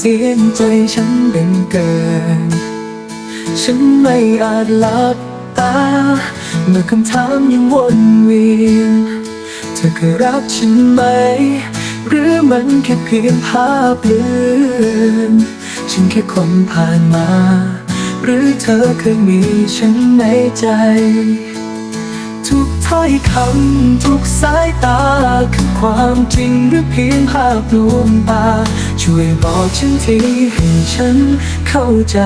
สียงใจฉันเป็นเกิน ฉันไม่อาจหลับตาเมื่อคำถามยังวนเวียนเธอเคยรักฉันไหม หรือมันแค่เพียงภาพเลือนฉันแค่คนผ่านมา หรือเธอเคยมีฉันในใจ ทุกถ้อยคำทุกสายตา คือความจริงหรือเพียงภาพลวงตา ช่วยบอกฉันทีให้ฉันเข้าใจ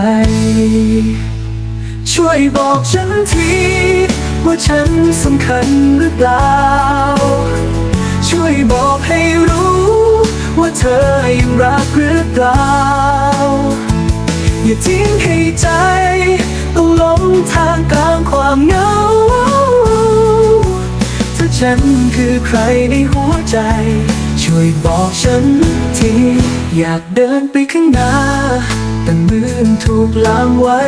ช่วยบอกฉันที ว่าฉันสำคัญหรือเปล่า ช่วยบอกให้รู้ ว่าเธอยังรักหรือเปล่า อย่าทิ้งให้ใจต้องหลงทางกลางความเหงา ฉันคือใครในหัวใจ ช่วยบอกฉันที อยากเดินไปข้างหน้า แต่เมือนถูกล้ามไว้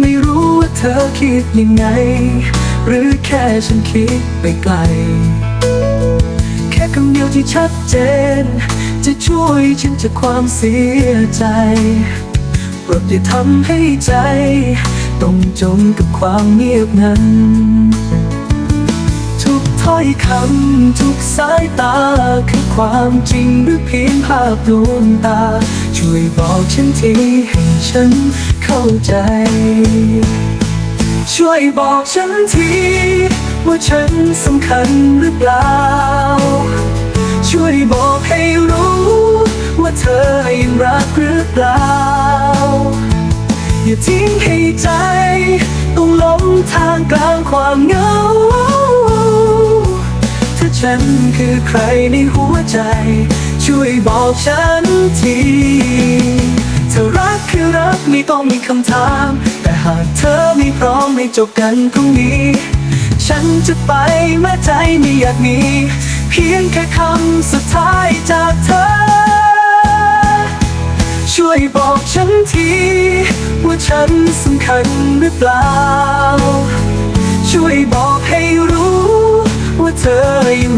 ไม่รู้ว่าเธอคิดยังไง หรือแค่ฉันคิดไปไกล แค่คำเดียวที่ชัดเจน จะช่วยฉันจากความเสียใจโปรดอย่าทำให้ใจ ต้องจมกับความเงียบนั้น ถ้อยคำทุกสายตาคือความจริงหรือเพียงภาพลวงตา ช่วยบอกฉันทีให้ฉันเข้าใจ ช่วยบอกฉันทีว่าฉันสำคัญหรือเปล่า ช่วยบอกให้รู้ ว่าเธอยังรักหรือเปล่า อย่าทิ้งให้ใจ ต้องหลงทางกลางความเหงา ฉันคือใครในหัวใจ ช่วยบอกฉันทีเธอรักคือรักไม่ต้องมีคำถาม แต่หากเธอไม่พร้อมไม่จบกันพรุ่งนี้ ฉันจะไปแม้ใจไม่อยากหนีเพียงแค่คำสุดท้ายจากเธอ ช่วยบอกฉันที ว่าฉันสำคัญหรือเปล่า ช่วยบอก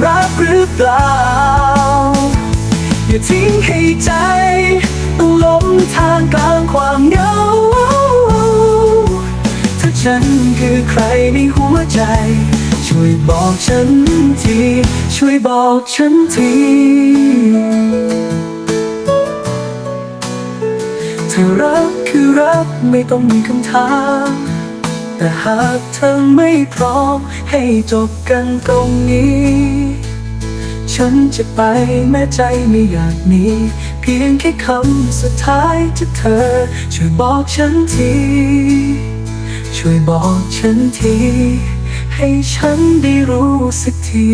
รักหรือเปล่า อย่าทิ้งให้ใจต้องหลงทางกลางความเหงา ถ้าฉันคือใครในหัวใจ ช่วยบอกฉันที ช่วยบอกฉันทีเธอรักคือรักไม่ต้องมีคำถาม แต่หากเธอไม่พร้อมให้จบกันตรงนี้ ฉันจะไปแม้ใจไม่อยากหนีเพียงแค่คำสุดท้ายจากเธอ ช่วยบอกฉันที ช่วยบอกฉันที ให้ฉันได้รู้สักที